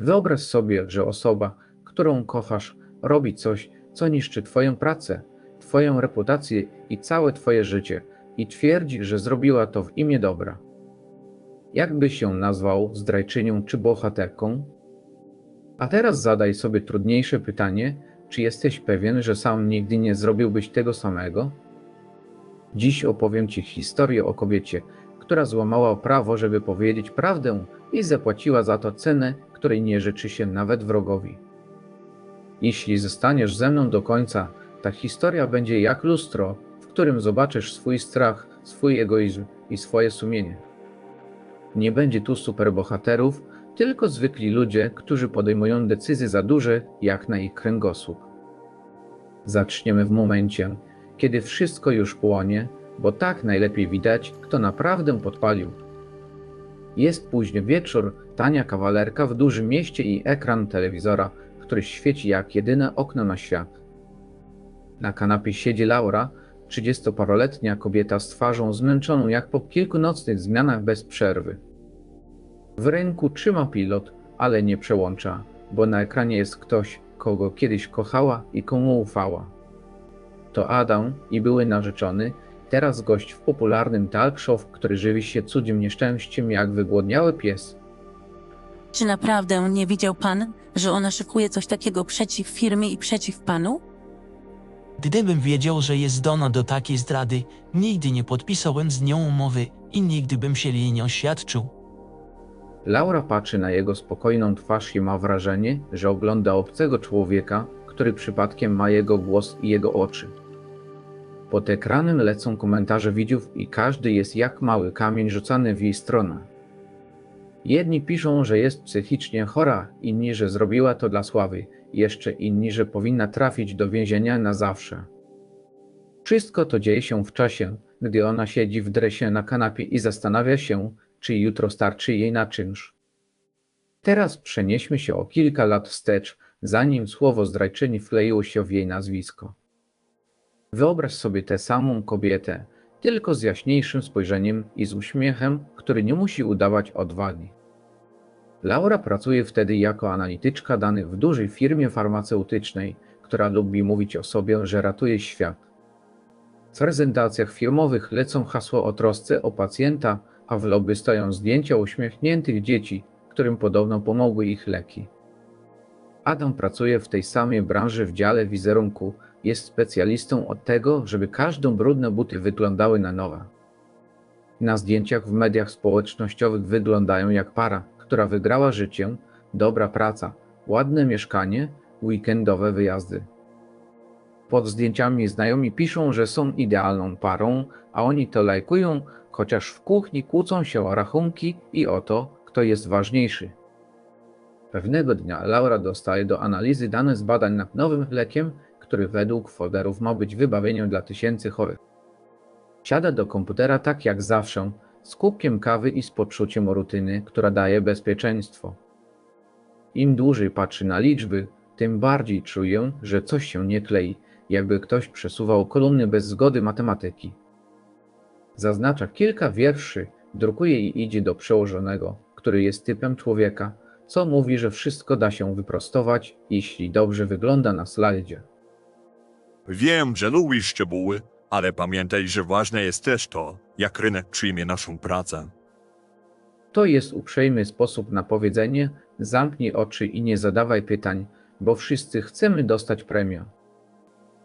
Wyobraź sobie, że osoba, którą kochasz, robi coś, co niszczy Twoją pracę, Twoją reputację i całe Twoje życie i twierdzi, że zrobiła to w imię dobra. Jak byś ją nazwał, zdrajczynią czy bohaterką? A teraz zadaj sobie trudniejsze pytanie, czy jesteś pewien, że sam nigdy nie zrobiłbyś tego samego? Dziś opowiem Ci historię o kobiecie, która złamała prawo, żeby powiedzieć prawdę i zapłaciła za to cenę, której nie życzy się nawet wrogowi. Jeśli zostaniesz ze mną do końca, ta historia będzie jak lustro, w którym zobaczysz swój strach, swój egoizm i swoje sumienie. Nie będzie tu superbohaterów, tylko zwykli ludzie, którzy podejmują decyzje za duże, jak na ich kręgosłup. Zaczniemy w momencie, kiedy wszystko już płonie, bo tak najlepiej widać, kto naprawdę podpalił. Jest późny wieczór, tania kawalerka w dużym mieście i ekran telewizora, który świeci jak jedyne okno na świat. Na kanapie siedzi Laura, trzydziestoparoletnia kobieta z twarzą zmęczoną jak po kilku nocnych zmianach bez przerwy. W ręku trzyma pilot, ale nie przełącza, bo na ekranie jest ktoś, kogo kiedyś kochała i komu ufała. To Adam i były narzeczony, teraz gość w popularnym talk show, który żywi się cudzym nieszczęściem jak wygłodniały pies. Czy naprawdę nie widział pan, że ona szykuje coś takiego przeciw firmie i przeciw panu? Gdybym wiedział, że jest zdolna do takiej zdrady, nigdy nie podpisałem z nią umowy i nigdy bym się jej nie oświadczył. Laura patrzy na jego spokojną twarz i ma wrażenie, że ogląda obcego człowieka, który przypadkiem ma jego głos i jego oczy. Pod ekranem lecą komentarze widzów i każdy jest jak mały kamień rzucany w jej stronę. Jedni piszą, że jest psychicznie chora, inni, że zrobiła to dla sławy, jeszcze inni, że powinna trafić do więzienia na zawsze. Wszystko to dzieje się w czasie, gdy ona siedzi w dresie na kanapie i zastanawia się, czy jutro starczy jej na czynsz. Teraz przenieśmy się o kilka lat wstecz, zanim słowo zdrajczyni wkleiło się w jej nazwisko. Wyobraź sobie tę samą kobietę, tylko z jaśniejszym spojrzeniem i z uśmiechem, który nie musi udawać odwagi. Laura pracuje wtedy jako analityczka danych w dużej firmie farmaceutycznej, która lubi mówić o sobie, że ratuje świat. W prezentacjach firmowych lecą hasła o trosce o pacjenta, a w lobby stoją zdjęcia uśmiechniętych dzieci, którym podobno pomogły ich leki. Adam pracuje w tej samej branży w dziale wizerunku, jest specjalistą od tego, żeby każdą brudne buty wyglądały na nowe. Na zdjęciach w mediach społecznościowych wyglądają jak para, która wygrała życie, dobra praca, ładne mieszkanie, weekendowe wyjazdy. Pod zdjęciami znajomi piszą, że są idealną parą, a oni to lajkują, chociaż w kuchni kłócą się o rachunki i o to, kto jest ważniejszy. Pewnego dnia Laura dostaje do analizy dane z badań nad nowym lekiem, który według folderów ma być wybawieniem dla tysięcy chorych. Siada do komputera tak jak zawsze, z kubkiem kawy i z poczuciem rutyny, która daje bezpieczeństwo. Im dłużej patrzy na liczby, tym bardziej czuję, że coś się nie klei, jakby ktoś przesuwał kolumny bez zgody matematyki. Zaznacza kilka wierszy, drukuje i idzie do przełożonego, który jest typem człowieka, co mówi, że wszystko da się wyprostować, jeśli dobrze wygląda na slajdzie. Wiem, że lubisz szczegóły, ale pamiętaj, że ważne jest też to, jak rynek przyjmie naszą pracę. To jest uprzejmy sposób na powiedzenie: zamknij oczy i nie zadawaj pytań, bo wszyscy chcemy dostać premię.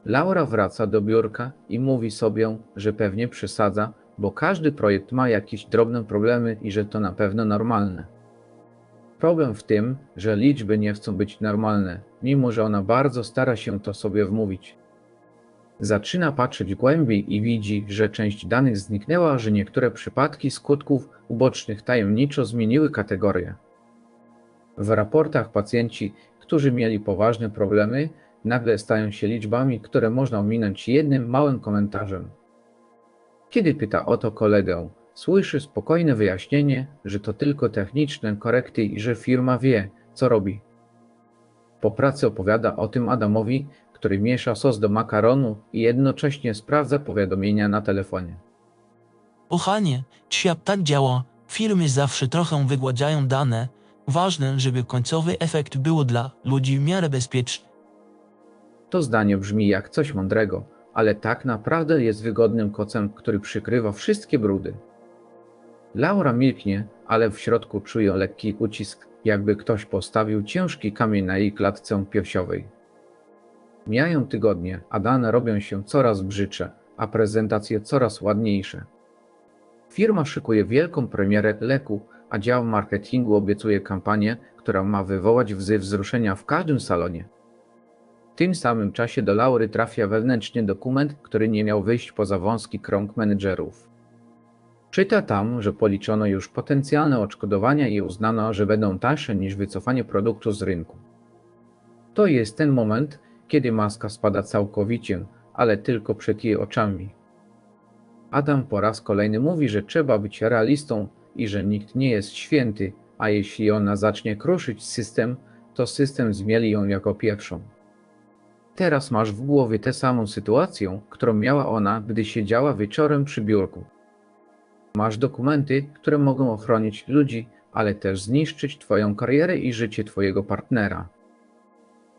Laura wraca do biurka i mówi sobie, że pewnie przesadza, bo każdy projekt ma jakieś drobne problemy i że to na pewno normalne. Problem w tym, że liczby nie chcą być normalne, mimo że ona bardzo stara się to sobie wmówić. Zaczyna patrzeć głębiej i widzi, że część danych zniknęła, że niektóre przypadki skutków ubocznych tajemniczo zmieniły kategorie. W raportach pacjenci, którzy mieli poważne problemy, nagle stają się liczbami, które można ominąć jednym małym komentarzem. Kiedy pyta o to kolegę, słyszy spokojne wyjaśnienie, że to tylko techniczne korekty i że firma wie, co robi. Po pracy opowiada o tym Adamowi, który miesza sos do makaronu i jednocześnie sprawdza powiadomienia na telefonie. Kochanie, świat tak działa, firmy zawsze trochę wygładzają dane, Ważne, żeby końcowy efekt był dla ludzi w miarę bezpieczny. To zdanie brzmi jak coś mądrego, ale tak naprawdę jest wygodnym kocem, który przykrywa wszystkie brudy. Laura milknie, ale w środku czuje lekki ucisk, jakby ktoś postawił ciężki kamień na jej klatce piersiowej. Mijają tygodnie, a dane robią się coraz brzydsze, a prezentacje coraz ładniejsze. Firma szykuje wielką premierę leku, a dział marketingu obiecuje kampanię, która ma wywołać wzy wzruszenia w każdym salonie. W tym samym czasie do Laury trafia wewnętrzny dokument, który nie miał wyjść poza wąski krąg menedżerów. Czyta tam, że policzono już potencjalne odszkodowania i uznano, że będą tańsze niż wycofanie produktu z rynku. To jest ten moment, kiedy maska spada całkowicie, ale tylko przed jej oczami. Adam po raz kolejny mówi, że trzeba być realistą i że nikt nie jest święty, a jeśli ona zacznie kruszyć system, to system zmieli ją jako pierwszą. Teraz masz w głowie tę samą sytuację, którą miała ona, gdy siedziała wieczorem przy biurku. Masz dokumenty, które mogą ochronić ludzi, ale też zniszczyć Twoją karierę i życie Twojego partnera.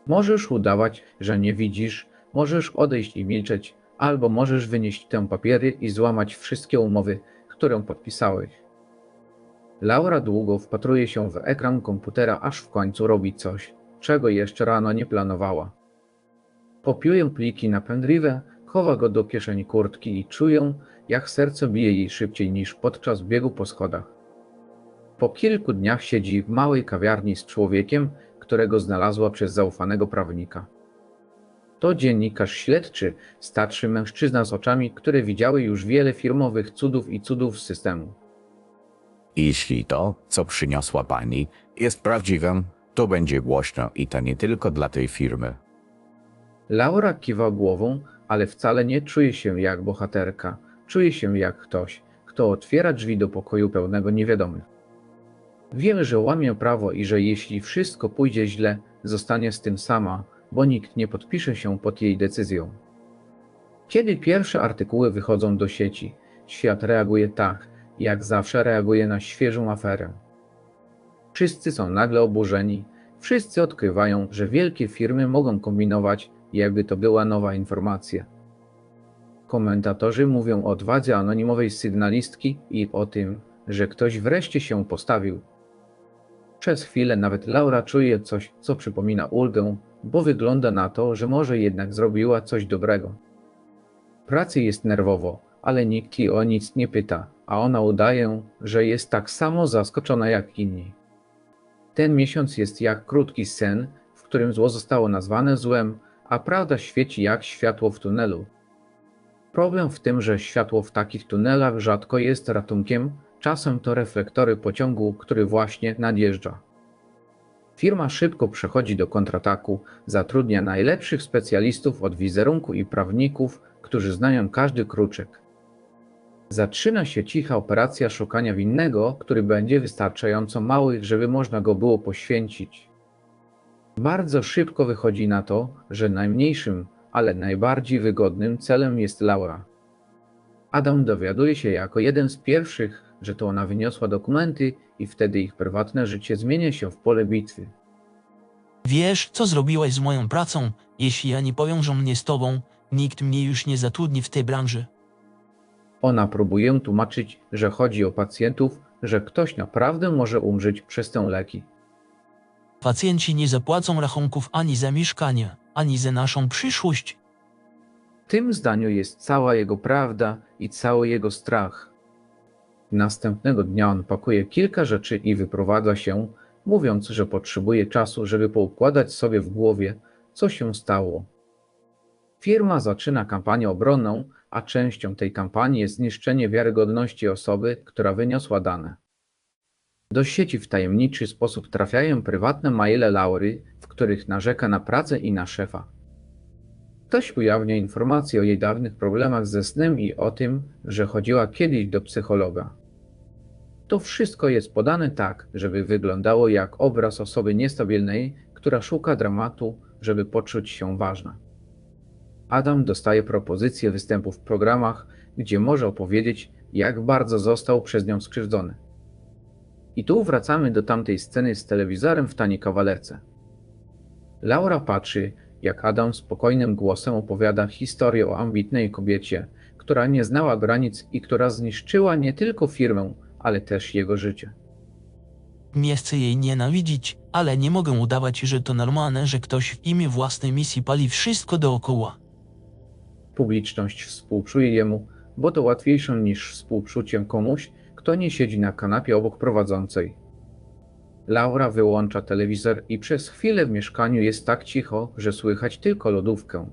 Możesz udawać, że nie widzisz, możesz odejść i milczeć, albo możesz wynieść te papiery i złamać wszystkie umowy, które podpisałeś. Laura długo wpatruje się w ekran komputera, aż w końcu robi coś, czego jeszcze rano nie planowała. Kopiuję pliki na pendrive, chowa go do kieszeni kurtki i czuję, jak serce bije jej szybciej niż podczas biegu po schodach. Po kilku dniach siedzi w małej kawiarni z człowiekiem, którego znalazła przez zaufanego prawnika. To dziennikarz śledczy, starszy mężczyzna z oczami, które widziały już wiele firmowych cudów i cudów systemu. Jeśli to, co przyniosła pani, jest prawdziwe, to będzie głośno i to nie tylko dla tej firmy. Laura kiwa głową, ale wcale nie czuje się jak bohaterka. Czuje się jak ktoś, kto otwiera drzwi do pokoju pełnego niewiadomych. Wiemy, że łamie prawo i że jeśli wszystko pójdzie źle, zostanie z tym sama, bo nikt nie podpisze się pod jej decyzją. Kiedy pierwsze artykuły wychodzą do sieci, świat reaguje tak, jak zawsze reaguje na świeżą aferę. Wszyscy są nagle oburzeni, wszyscy odkrywają, że wielkie firmy mogą kombinować, jakby to była nowa informacja. Komentatorzy mówią o odwadze anonimowej sygnalistki i o tym, że ktoś wreszcie się postawił. Przez chwilę nawet Laura czuje coś, co przypomina ulgę, bo wygląda na to, że może jednak zrobiła coś dobrego. Pracy jest nerwowo, ale nikt jej o nic nie pyta, a ona udaje, że jest tak samo zaskoczona jak inni. Ten miesiąc jest jak krótki sen, w którym zło zostało nazwane złem, a prawda świeci jak światło w tunelu. Problem w tym, że światło w takich tunelach rzadko jest ratunkiem, czasem to reflektory pociągu, który właśnie nadjeżdża. Firma szybko przechodzi do kontrataku, zatrudnia najlepszych specjalistów od wizerunku i prawników, którzy znają każdy kruczek. Zaczyna się cicha operacja szukania winnego, który będzie wystarczająco mały, żeby można go było poświęcić. Bardzo szybko wychodzi na to, że najmniejszym, ale najbardziej wygodnym celem jest Laura. Adam dowiaduje się jako jeden z pierwszych, że to ona wyniosła dokumenty i wtedy ich prywatne życie zmienia się w pole bitwy. Wiesz, co zrobiłaś z moją pracą? Jeśli ja nie powiążę mnie z tobą, nikt mnie już nie zatrudni w tej branży. Ona próbuje tłumaczyć, że chodzi o pacjentów, że ktoś naprawdę może umrzeć przez te leki. Pacjenci nie zapłacą rachunków ani za mieszkanie, ani za naszą przyszłość. W tym zdaniu jest cała jego prawda i cały jego strach. Następnego dnia on pakuje kilka rzeczy i wyprowadza się, mówiąc, że potrzebuje czasu, żeby poukładać sobie w głowie, co się stało. Firma zaczyna kampanię obronną, a częścią tej kampanii jest zniszczenie wiarygodności osoby, która wyniosła dane. Do sieci w tajemniczy sposób trafiają prywatne maile Laury, w których narzeka na pracę i na szefa. Ktoś ujawnia informacje o jej dawnych problemach ze snem i o tym, że chodziła kiedyś do psychologa. To wszystko jest podane tak, żeby wyglądało jak obraz osoby niestabilnej, która szuka dramatu, żeby poczuć się ważna. Adam dostaje propozycję występu w programach, gdzie może opowiedzieć, jak bardzo został przez nią skrzywdzony. I tu wracamy do tamtej sceny z telewizorem w taniej kawalerce. Laura patrzy, jak Adam spokojnym głosem opowiada historię o ambitnej kobiecie, która nie znała granic i która zniszczyła nie tylko firmę, ale też jego życie. Nie chcę jej nienawidzić, ale nie mogę udawać, że to normalne, że ktoś w imię własnej misji pali wszystko dookoła. Publiczność współczuje jemu, bo to łatwiejsze niż współczuciem komuś, kto nie siedzi na kanapie obok prowadzącej. Laura wyłącza telewizor i przez chwilę w mieszkaniu jest tak cicho, że słychać tylko lodówkę.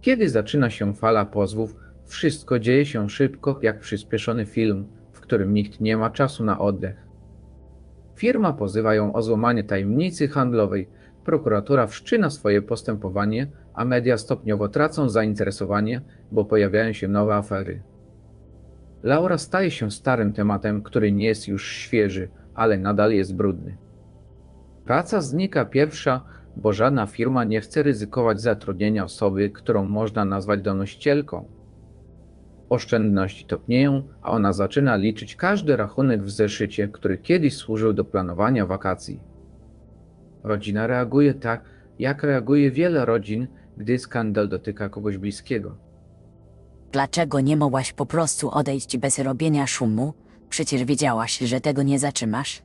Kiedy zaczyna się fala pozwów, wszystko dzieje się szybko, jak przyspieszony film, którym nikt nie ma czasu na oddech. Firma pozywa ją o złamanie tajemnicy handlowej, prokuratura wszczyna swoje postępowanie, a media stopniowo tracą zainteresowanie, bo pojawiają się nowe afery. Laura staje się starym tematem, który nie jest już świeży, ale nadal jest brudny. Praca znika pierwsza, bo żadna firma nie chce ryzykować zatrudnienia osoby, którą można nazwać donościelką. Oszczędności topnieją, a ona zaczyna liczyć każdy rachunek w zeszycie, który kiedyś służył do planowania wakacji. Rodzina reaguje tak, jak reaguje wiele rodzin, gdy skandal dotyka kogoś bliskiego. Dlaczego nie mogłaś po prostu odejść bez robienia szumu? Przecież wiedziałaś, że tego nie zatrzymasz.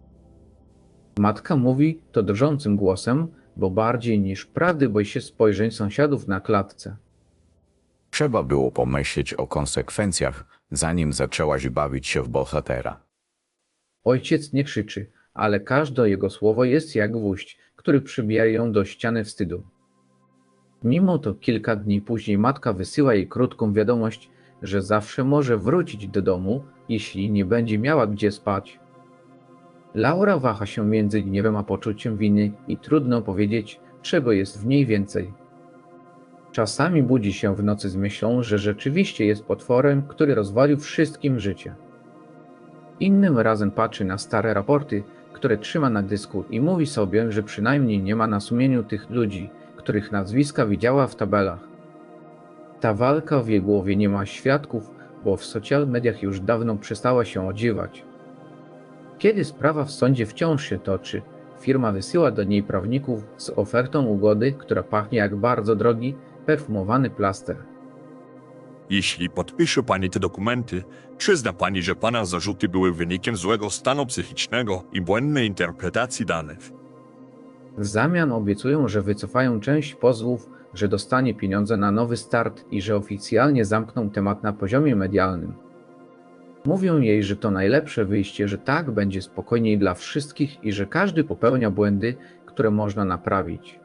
Matka mówi to drżącym głosem, bo bardziej niż prawdy boi się spojrzeń sąsiadów na klatce. Trzeba było pomyśleć o konsekwencjach, zanim zaczęłaś bawić się w bohatera. Ojciec nie krzyczy, ale każde jego słowo jest jak gwóźdź, który przybija ją do ściany wstydu. Mimo to kilka dni później matka wysyła jej krótką wiadomość, że zawsze może wrócić do domu, jeśli nie będzie miała gdzie spać. Laura waha się między gniewem a poczuciem winy i trudno powiedzieć, czego jest w niej więcej. Czasami budzi się w nocy z myślą, że rzeczywiście jest potworem, który rozwalił wszystkim życie. Innym razem patrzy na stare raporty, które trzyma na dysku i mówi sobie, że przynajmniej nie ma na sumieniu tych ludzi, których nazwiska widziała w tabelach. Ta walka w jej głowie nie ma świadków, bo w social mediach już dawno przestała się odziewać. Kiedy sprawa w sądzie wciąż się toczy, firma wysyła do niej prawników z ofertą ugody, która pachnie jak bardzo drogi, perfumowany plaster. Jeśli podpisze pani te dokumenty, przyzna pani, że pana zarzuty były wynikiem złego stanu psychicznego i błędnej interpretacji danych. W zamian obiecują, że wycofają część pozwów, że dostanie pieniądze na nowy start i że oficjalnie zamkną temat na poziomie medialnym. Mówią jej, że to najlepsze wyjście, że tak będzie spokojniej dla wszystkich i że każdy popełnia błędy, które można naprawić.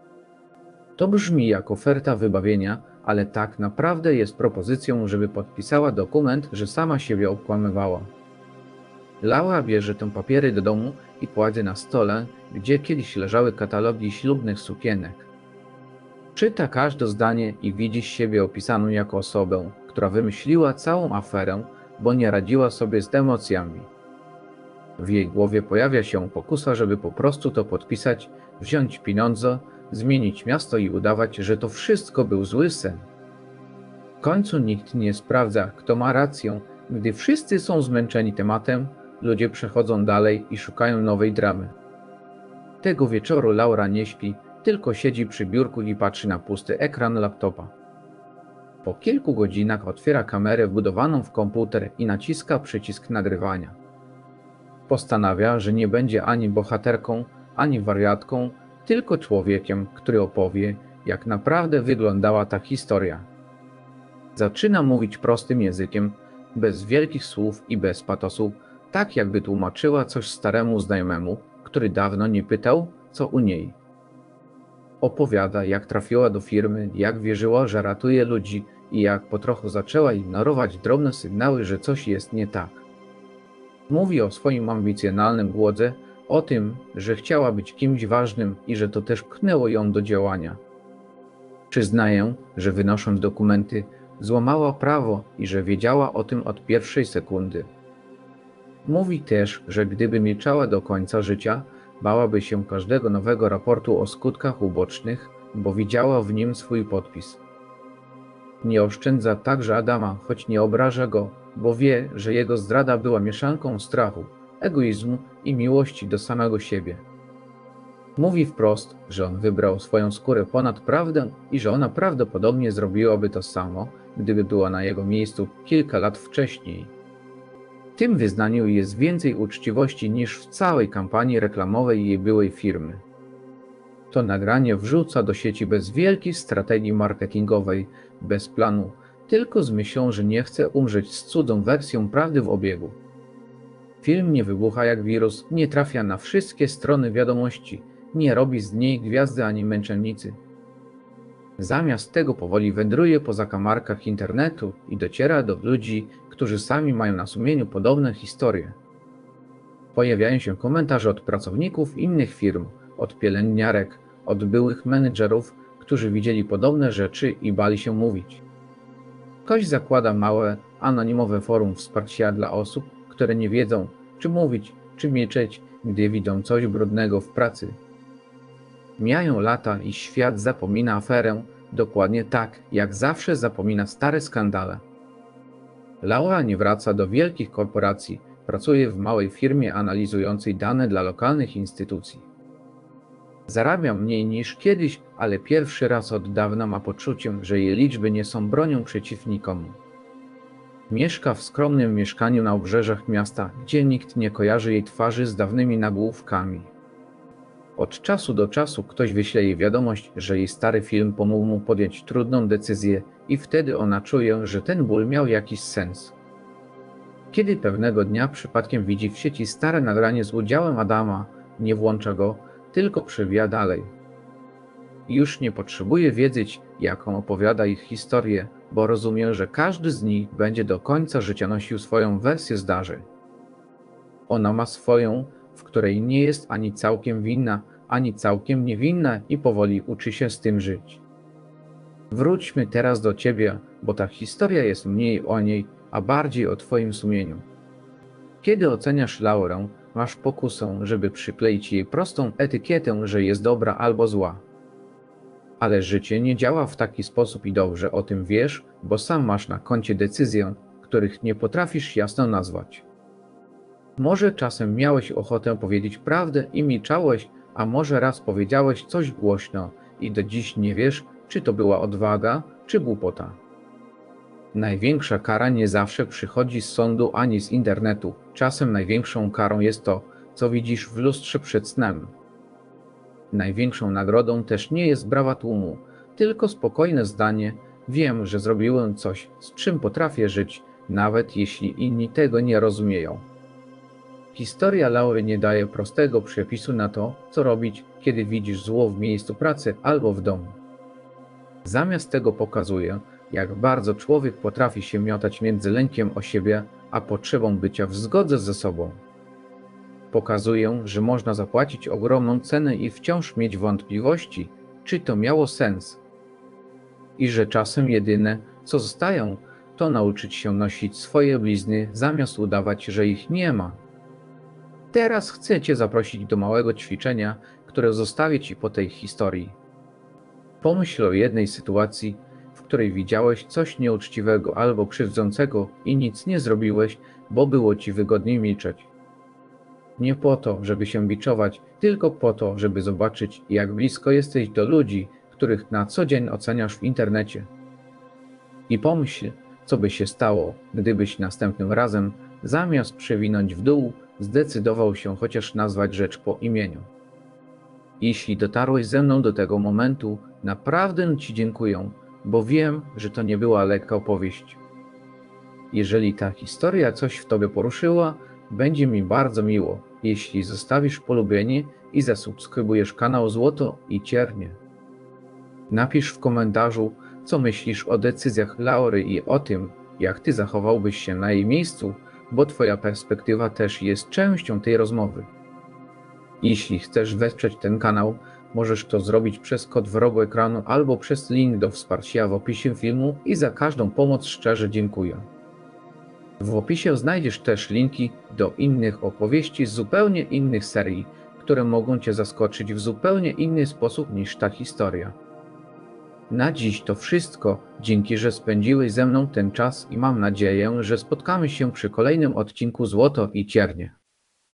To brzmi jak oferta wybawienia, ale tak naprawdę jest propozycją, żeby podpisała dokument, że sama siebie okłamywała. Laura bierze te papiery do domu i kładzie na stole, gdzie kiedyś leżały katalogi ślubnych sukienek. Czyta każde zdanie i widzi siebie opisaną jako osobę, która wymyśliła całą aferę, bo nie radziła sobie z emocjami. W jej głowie pojawia się pokusa, żeby po prostu to podpisać, wziąć pieniądze, zmienić miasto i udawać, że to wszystko był zły sen. W końcu nikt nie sprawdza, kto ma rację, gdy wszyscy są zmęczeni tematem, ludzie przechodzą dalej i szukają nowej dramy. Tego wieczoru Laura nie śpi, tylko siedzi przy biurku i patrzy na pusty ekran laptopa. Po kilku godzinach otwiera kamerę wbudowaną w komputer i naciska przycisk nagrywania. Postanawia, że nie będzie ani bohaterką, ani wariatką, tylko człowiekiem, który opowie, jak naprawdę wyglądała ta historia. Zaczyna mówić prostym językiem, bez wielkich słów i bez patosu, tak jakby tłumaczyła coś staremu znajomemu, który dawno nie pytał, co u niej. Opowiada, jak trafiła do firmy, jak wierzyła, że ratuje ludzi i jak po trochu zaczęła ignorować drobne sygnały, że coś jest nie tak. Mówi o swoim ambicjonalnym głodze, o tym, że chciała być kimś ważnym i że to też pchnęło ją do działania. Przyznaję, że wynosząc dokumenty, złamała prawo i że wiedziała o tym od pierwszej sekundy. Mówi też, że gdyby milczała do końca życia, bałaby się każdego nowego raportu o skutkach ubocznych, bo widziała w nim swój podpis. Nie oszczędza także Adama, choć nie obraża go, bo wie, że jego zdrada była mieszanką strachu, egoizmu i miłości do samego siebie. Mówi wprost, że on wybrał swoją skórę ponad prawdę i że ona prawdopodobnie zrobiłaby to samo, gdyby była na jego miejscu kilka lat wcześniej. W tym wyznaniu jest więcej uczciwości niż w całej kampanii reklamowej jej byłej firmy. To nagranie wrzuca do sieci bez wielkiej strategii marketingowej, bez planu, tylko z myślą, że nie chce umrzeć z cudą wersją prawdy w obiegu. Film nie wybucha jak wirus, nie trafia na wszystkie strony wiadomości, nie robi z niej gwiazdy ani męczennicy. Zamiast tego powoli wędruje po zakamarkach internetu i dociera do ludzi, którzy sami mają na sumieniu podobne historie. Pojawiają się komentarze od pracowników innych firm, od pielęgniarek, od byłych menedżerów, którzy widzieli podobne rzeczy i bali się mówić. Ktoś zakłada małe, anonimowe forum wsparcia dla osób, które nie wiedzą, czy mówić, czy milczeć, gdy widzą coś brudnego w pracy. Mijają lata i świat zapomina aferę dokładnie tak, jak zawsze zapomina stare skandale. Laura nie wraca do wielkich korporacji, pracuje w małej firmie analizującej dane dla lokalnych instytucji. Zarabia mniej niż kiedyś, ale pierwszy raz od dawna ma poczucie, że jej liczby nie są bronią przeciw nikomu. Mieszka w skromnym mieszkaniu na obrzeżach miasta, gdzie nikt nie kojarzy jej twarzy z dawnymi nagłówkami. Od czasu do czasu ktoś wyśle jej wiadomość, że jej stary film pomógł mu podjąć trudną decyzję i wtedy ona czuje, że ten ból miał jakiś sens. Kiedy pewnego dnia przypadkiem widzi w sieci stare nagranie z udziałem Adama, nie włącza go, tylko przewija dalej. Już nie potrzebuje wiedzieć, jaką opowiada ich historię, bo rozumie, że każdy z nich będzie do końca życia nosił swoją wersję zdarzeń. Ona ma swoją, w której nie jest ani całkiem winna, ani całkiem niewinna i powoli uczy się z tym żyć. Wróćmy teraz do ciebie, bo ta historia jest mniej o niej, a bardziej o twoim sumieniu. Kiedy oceniasz Laurę, masz pokusę, żeby przykleić jej prostą etykietę, że jest dobra albo zła. Ale życie nie działa w taki sposób i dobrze o tym wiesz, bo sam masz na koncie decyzje, których nie potrafisz jasno nazwać. Może czasem miałeś ochotę powiedzieć prawdę i milczałeś, a może raz powiedziałeś coś głośno i do dziś nie wiesz, czy to była odwaga, czy głupota. Największa kara nie zawsze przychodzi z sądu ani z internetu. Czasem największą karą jest to, co widzisz w lustrze przed snem. Największą nagrodą też nie jest brawa tłumu, tylko spokojne zdanie: Wiem, że zrobiłem coś, z czym potrafię żyć, nawet jeśli inni tego nie rozumieją. Historia Laury nie daje prostego przepisu na to, co robić, kiedy widzisz zło w miejscu pracy albo w domu. Zamiast tego pokazuje, jak bardzo człowiek potrafi się miotać między lękiem o siebie, a potrzebą bycia w zgodze ze sobą. Pokazuje, że można zapłacić ogromną cenę i wciąż mieć wątpliwości, czy to miało sens. I że czasem jedyne, co zostają, to nauczyć się nosić swoje blizny, zamiast udawać, że ich nie ma. Teraz chcę Cię zaprosić do małego ćwiczenia, które zostawię Ci po tej historii. Pomyśl o jednej sytuacji, w której widziałeś coś nieuczciwego albo krzywdzącego i nic nie zrobiłeś, bo było Ci wygodniej milczeć. Nie po to, żeby się biczować, tylko po to, żeby zobaczyć, jak blisko jesteś do ludzi, których na co dzień oceniasz w internecie. I pomyśl, co by się stało, gdybyś następnym razem, zamiast przewinąć w dół, zdecydował się chociaż nazwać rzecz po imieniu. Jeśli dotarłeś ze mną do tego momentu, naprawdę Ci dziękuję, bo wiem, że to nie była lekka opowieść. Jeżeli ta historia coś w Tobie poruszyła, będzie mi bardzo miło, jeśli zostawisz polubienie i zasubskrybujesz kanał Złoto i Ciernie. Napisz w komentarzu, co myślisz o decyzjach Laury i o tym, jak Ty zachowałbyś się na jej miejscu, bo Twoja perspektywa też jest częścią tej rozmowy. Jeśli chcesz wesprzeć ten kanał, możesz to zrobić przez kod w rogu ekranu albo przez link do wsparcia w opisie filmu i za każdą pomoc szczerze dziękuję. W opisie znajdziesz też linki do innych opowieści z zupełnie innych serii, które mogą Cię zaskoczyć w zupełnie inny sposób niż ta historia. Na dziś to wszystko. Dzięki, że spędziłeś ze mną ten czas i mam nadzieję, że spotkamy się przy kolejnym odcinku Złoto i Ciernie.